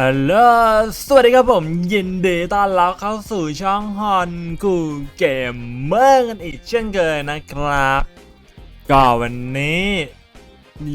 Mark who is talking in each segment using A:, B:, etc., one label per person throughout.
A: ฮัลโหล สวัสดีครับผม ยินดีต้อนรับเข้าสู่ช่องฮอนกูเกมเมอร์กันอีกเช่นเคยนะครับ ก็วันนี้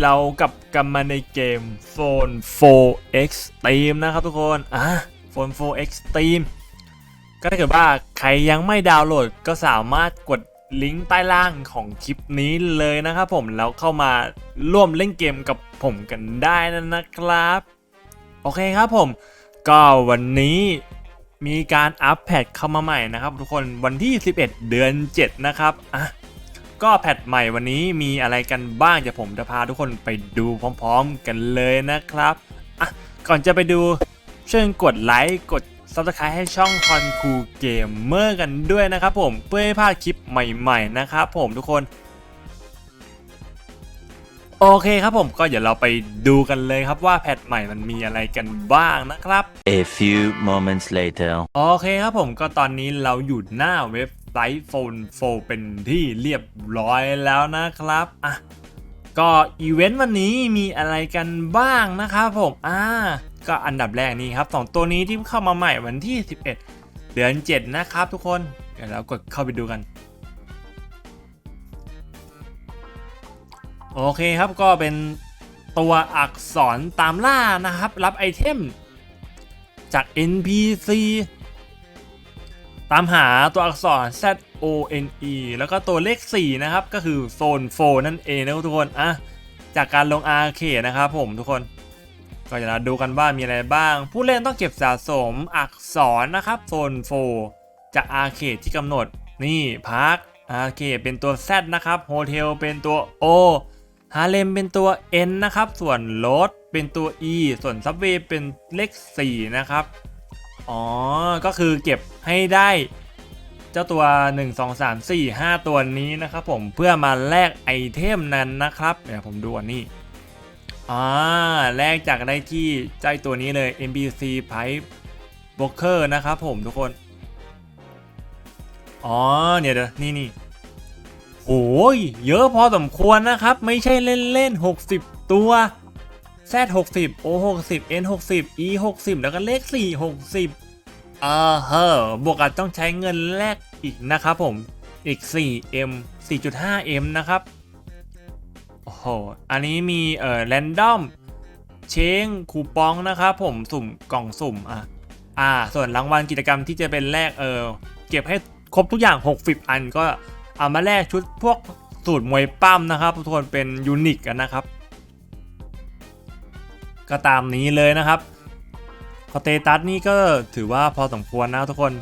A: เรากลับกันมาในเกม Phone 4 Extreme นะครับทุกคน อะ Phone 4 Extreme ก็ถ้าเกิดว่าใครยังไม่ดาวน์โหลดก็สามารถกดลิงก์ใต้ล่างของคลิปนี้เลยนะครับผม แล้วเข้ามาร่วมเล่นเกมกับผมกันได้นะครับ โอเคครับผม ก็วันนี้มีการอัปแพทเข้ามาใหม่นะครับ ทุกคนวันที่ 11 เดือน 7 นะครับอะก็แพทใหม่วันนี้มีอะไรกันบ้างเดี๋ยวผมจะพาทุกคนไปดูพร้อมๆกันเลยนะครับอะก่อนจะไปดูช่วยกดไลค์กด Subscribe ให้ช่องคอนคูเกมเมอร์กันด้วยนะครับผมเพื่อไม่พลาดคลิปใหม่ ๆ นะครับผมทุกคน โอเคครับผมก็เดี๋ยวเราไปดูกันเลยครับว่าแพทใหม่มันมีอะไรกันบ้างนะครับ
B: A few moments later.
A: โอเคครับผมก็ตอนนี้เราอยู่หน้าเว็บไซต์โฟนโฟเป็นที่เรียบร้อยแล้วนะครับอะก็อีเวนต์วันนี้มีอะไรกันบ้างนะครับผมอ่าก็อันดับแรกนี้ครับสองตัวนี้ที่เข้ามาใหม่วันที่ 11 เดือน 7 นะครับทุกคน เดี๋ยวเรากดเข้าไปดูกัน โอเคครับก็เป็นตัวอักษรตามล่านะครับ รับไอเทม จาก NPC ตามหาตัวอักษร Z O N E แล้วก็ตัวเลข 4 นะครับ ก็คือโซน4นั่นเองนะครับทุกคนอะจากการลง RK นะครับผมทุกคนก็จะมาดูกันว่ามีอะไรบ้าง ผู้เล่นต้องเก็บสะสมอักษรนะครับโซน4จาก RK ที่กำหนด นี่พาร์ค RK เป็นตัว Z นะครับโฮเทลเป็นตัว O ฮาเลมเป็นตัว N นะครับ ส่วนรถเป็นตัว E ส่วนซับเวย์เป็นเลข 4 นะครับ อ๋อ ก็คือเก็บให้ได้เจ้าตัว 1 2 3 4 5 ตัวนี้นะครับผมเพื่อมาแลกไอเทมนั้นนะครับเดี๋ยวผมดูอันนี้อ่าแลกจากได้ที่ใจตัวนี้เลย NPC Pipe Broker นะครับผมทุกคน อ๋อ เนี่ยเดี๋ยวนี่นี่ โอ้ยเยอะพอสมควรนะครับ ไม่ใช่เล่นเล่นๆ 60 ตัว Z 60 O 60 N 60 E 60 แล้วก็เลข 4 60 เออเฮอบวกกับต้องใช้เงินแลกอีกนะครับผม อีก 4M 4.5M นะครับ โอ้โห อันนี้มีเอ่อแรนดอมเชงคูปองนะครับผมสุ่มกล่องสุ่มอะอ่า ส่วนรางวัลกิจกรรมที่จะเป็นแลกเออเก็บให้ครบทุกอย่าง 60 อันก็ เอามาแลกชุดพวกสูตรมวยปั้มนะครับทุกคนเป็นยูนิคกันนะครับ ก็ตามนี้เลยนะครับสเตตัสนี่ก็ถือว่าพอสมควรนะทุกคน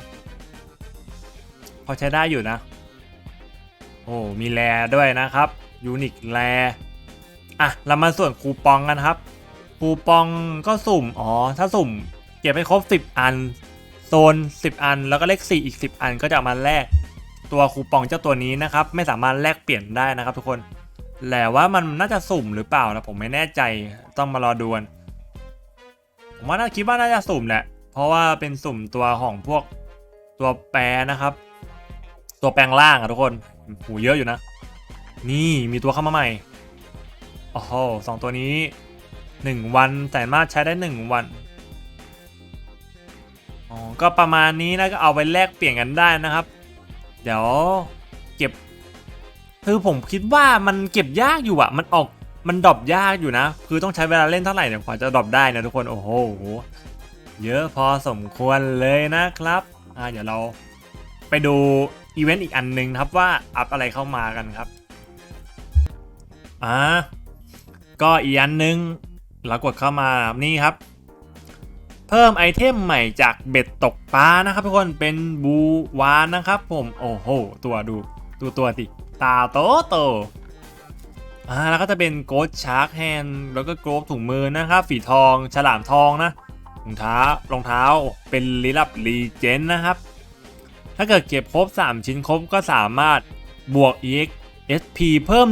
A: พอใช้ได้อยู่นะ โอ้มีแรด้วยนะครับยูนิคแรอะเรามาส่วนคูปองกันครับ คูปองก็สุ่มอ๋อถ้าสุ่มเก็บให้ครบ 10 อัน โซน 10 อัน แล้วก็เลข 4 อีก 10 อันก็จะเอามาแลก ตัวคูปองเจ้าตัวนี้นะครับไม่สามารถแลกเปลี่ยนได้นะครับ ทุกคนแต่ว่ามันน่าจะสุ่มหรือเปล่านะผมไม่แน่ใจต้องมารอดูนผมว่าน่าคิดว่าน่าจะสุ่มแหละ เพราะว่าเป็นสุ่มตัวของพวกตัวแปรนะครับ ตัวแปลงล่างอะทุกคนหูเยอะอยู่นะ นี่มีตัวเข้ามาใหม่โอ้โหสองตัวนี้หนึ่งวันแต่สามารถใช้ได้หนึ่งวันอ๋อก็ประมาณนี้นะก็เอาไปแลกเปลี่ยนกันได้นะครับ เดี๋ยวเก็บคือผมคิดว่ามันเก็บยากอยู่อะมันออกมันดรอปยากอยู่นะ คือต้องใช้เวลาเล่นเท่าไหร่เนี่ยกว่าจะดรอปได้นะทุกคนโอ้โหเยอะพอสมควรเลยนะครับอ่าเดี๋ยวเราไปดูอีเวนต์อีกอันหนึงครับว่าอัพอะไรเข้ามากันครับอ่าก็อีกอันหนึงเรากดเข้ามานี่ครับ พิ่มไอเทมใหม่จากเบ็ดตกปลานะครับทุกคนเป็นบูวานนะครับผมโอ้โหตัวดูดูตัวติตาโตโตอ่าแล้วก็จะเป็นโกดชาร์กแฮนแล้วก็โกลบถุงมือนะครับฝีทองฉลามทองนะรองเท้ารองเท้าเป็นลีลับรีเจนนะครับ ถ้าเกิดเก็บครบ 3 ชิ้นครบก็สามารถบวก EX SP เพิ่ม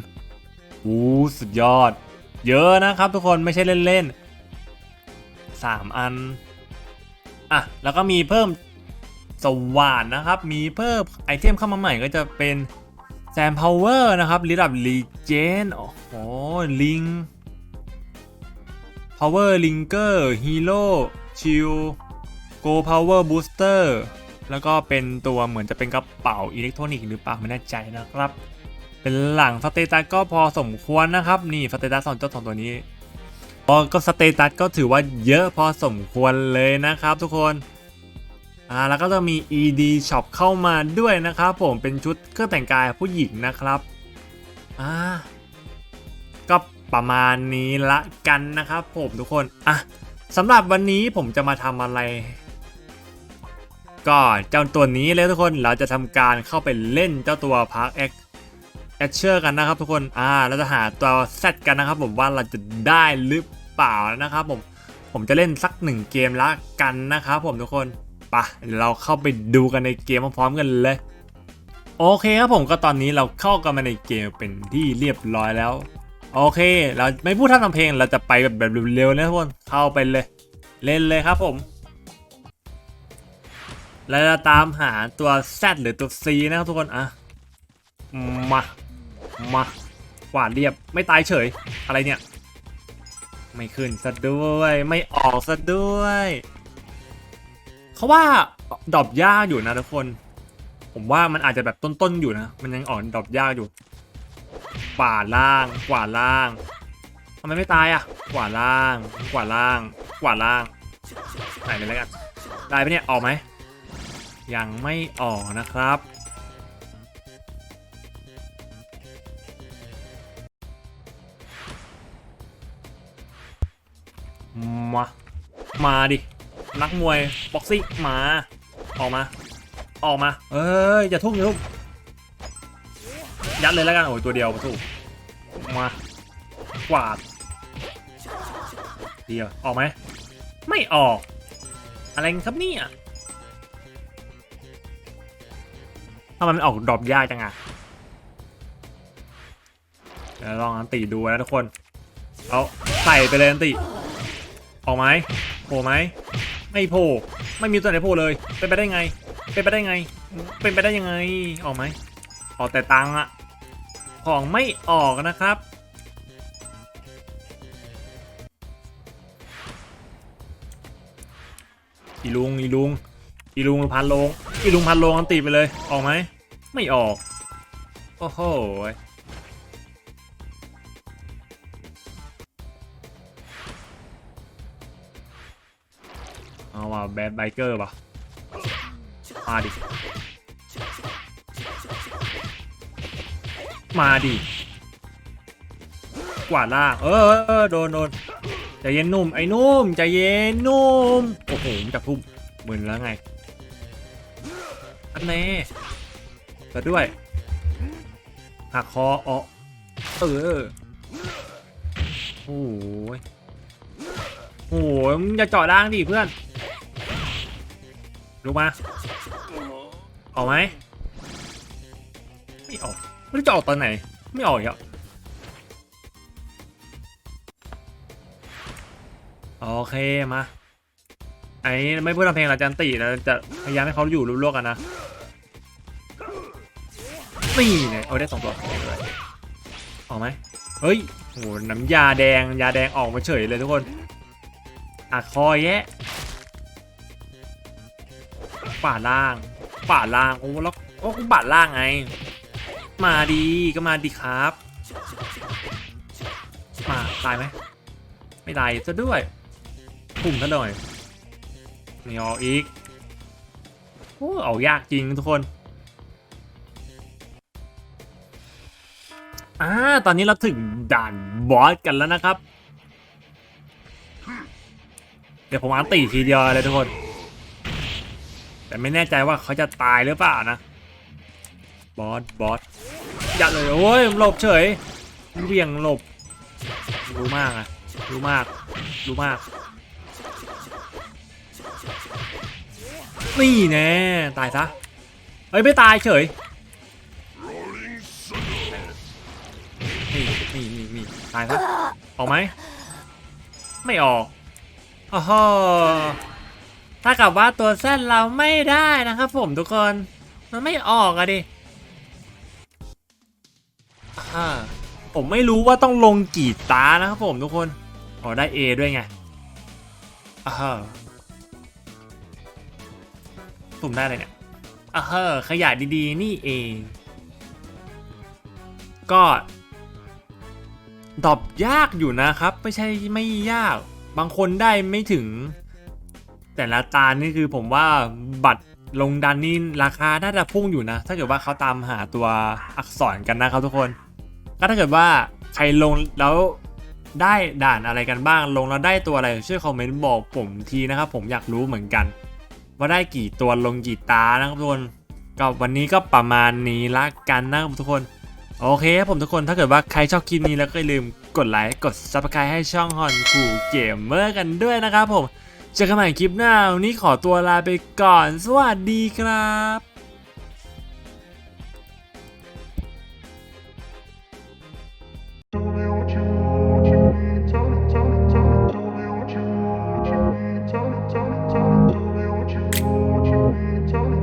A: 1,000โอ้สุดยอด เยอะนะครับทุกคนไม่ใช่เล่นๆ 3 อัน อะ แล้วก็มีเพิ่มสว่านนะครับ มีเพิ่มไอเทมเข้ามาใหม่ก็จะเป็นแซมพาวเวอร์นะครับระดับรีเจนโอ้โหลิง power linker hero shield go power booster แล้วก็เป็นตัวเหมือนจะเป็นกระเป๋าอิเล็กทรอนิกส์หรือเปล่าไม่แน่ใจนะครับ เป็นหลังสเตตัสก็พอสมควรนะครับ นี่สเตตัสสองเจ้าสองตัวนี้ ก็สเตตัสก็ถือว่าเยอะพอสมควรเลยนะครับทุกคนอ่าแล้วก็จะมี ED Shop เข้ามาด้วยนะครับผมเป็นชุดเครื่องแต่งกายผู้หญิงนะครับอ่าก็ประมาณนี้ละกันนะครับผมทุกคนอะสำหรับวันนี้ผมจะมาทำอะไร ก็เจ้าตัวนี้เลยทุกคนเราจะทำการเข้าไปเล่นเจ้าตัว Park X แอชเชอร์กันนะครับทุกคน อ่า เราจะหาตัวเซตกันนะครับผมว่าเราจะได้หรือ เปล่านะครับผมผมจะเล่นสักหนึ่งเกมละกันนะครับผมทุกคนไปะเดี๋ยวเราเข้าไปดูกันในเกมพร้อมๆกันเลย โอเคครับผมก็ตอนนี้เราเข้ากันมาในเกมเป็นที่เรียบร้อยแล้ว โอเค เราไม่พูดท่าทำเพลงเราจะไปแบบแบบเร็วๆนะทุกคนเข้าไปเลย เล่นเลยครับผมเราจะตามหาตัว Z หรือตัว C นะครับทุกคนอะมา มากวาดเรียบไม่ตายเฉย อะไรเนี่ย ไม่ขึ้นซะด้วยไม่ออกซะด้วย เขาว่าดรอปยากอยู่นะทุกคน ผมว่ามันอาจจะแบบต้นๆอยู่นะ มันยังอ่อนดรอปยากอยู่กวาล่างกว่าล่างทำไมไม่ตายอะกว่าล่างกว่าล่างกว่าล่างไหนเลยแล้วกันได้ปะเนี่ยออกไหมยังไม่ออกนะครับ มามาดิ นักมวยบ็อกซิ่งมา ออกมา ออกมา เอ้ยอย่าทุ่มอย่าทุ่มยัดเลยแล้วกันโอ้ยตัวเดียวมาถูกมากวาดเดียวออกไหมไม่ออก อะไรครับเนี่ยทำไมมันออกดรอปยากจังอะเดี๋ยวลองอันติดูนะทุกคน เอาใส่ไปเลยอันติ ออกไหมโผล่ไหมไม่โผล่ไม่มีตัวไหนโผล่เลยเป็นไปได้ไงเป็นไปได้ไง เป็นไปได้ยังไงออกไหมออกแต่ตังอะของไม่ออกนะครับ อีลุงอีลุงอีลุงพันลงอีลุงพันลงอันตีไปเลยออกไหมไม่ออกโอ้โห เอาว่ะแบดไบเกอร์ป่ะมาดิ มาดิ กวาดล่างเออโดนโดนใจเย็นนุ่มไอ้นุ่มใจเย็นนุ่มโอ้โหมันจับทุ่มมึนแล้วไงอันแน่แต่ด้วยหักคอออเออโอ้ยโอ้ยมึงอย่าเจาะล่างดิเพื่อน ลงมา ออกไหมไม่ออก ไม่รู้จะออกตอนไหน ไม่ออกอีกแล้วโอเคมาไอ้ไม่พูดทำเพลงละจันตินะจะพยายามให้เขาอยู่ร่วมๆกันนะนี่เนี่ยเอาได้สองตัวเลยออกไหมเฮ้ยโหน้ำยาแดงยาแดงออกมาเฉยเลยทุกคนอัดคอแยะ ป่าล่าง ป่าล่างโอ้แล้วโอ้กูป่าล่างไง มาดีก็มาดีครับ มาตายไหมไม่ตายซะด้วยปุ่มซะหน่อยนี่ออกอีกโอ้เอายากจริงทุกคนอ่าตอนนี้เราถึงด่านบอสกันแล้วนะครับ เดี๋ยวผมอันตีทีเดียวเลยทุกคน แต่ไม่แน่ใจว่าเขาจะตายหรือเปล่านะ บอส บอสอย่าเลยโอ้ยหลบเฉยเบี่ยงหลบ รู้มากอะรู้มาก รู้มาก นี่แน่ตายซะ เฮ้ย ไม่ตายเฉย นี่นี่นี่นี่ตายซะออกไหม ไม่ออกอ้โห ถ้ากับว่าตัวเส้นเราไม่ได้นะครับผมทุกคน มันไม่ออกอะดิอ่าผมไม่รู้ว่าต้องลงกี่ตานะครับผมทุกคนอ๋อได้ A ด้วยไงอ่าุ่มได้เลยเนี่ยอ่าฮะขยายดีๆ นี่เอง ก็ตอบยากอยู่นะครับ ไม่ใช่ไม่ยาก บางคนได้ไม่ถึง แต่ละตานี่คือผมว่าบัตรลงดันนี่ราคาน่าจะพุ่งอยู่นะ ถ้าเกิดว่าเขาตามหาตัวอักษรกันนะครับทุกคน ก็ถ้าเกิดว่าใครลงแล้วได้ด่านอะไรกันบ้าง ลงแล้วได้ตัวอะไรช่วยคอมเมนต์บอกผมทีนะครับ ผมอยากรู้เหมือนกัน ว่าได้กี่ตัวลงกี่ตานะครับทุกคนก็วันนี้ก็ประมาณนี้ละกันนะครับทุกคนโอเคครับผมทุกคนถ้าเกิดว่าใครชอบคลิปนี้แล้วก็อย่าลืมกดไลค์กด subscribe ให้ช่องฮอนคูเกมเมอร์กันด้วยนะครับผม เจอกันใหม่คลิปหน้า วันนี้ขอตัวลาไปก่อน สวัสดีครับ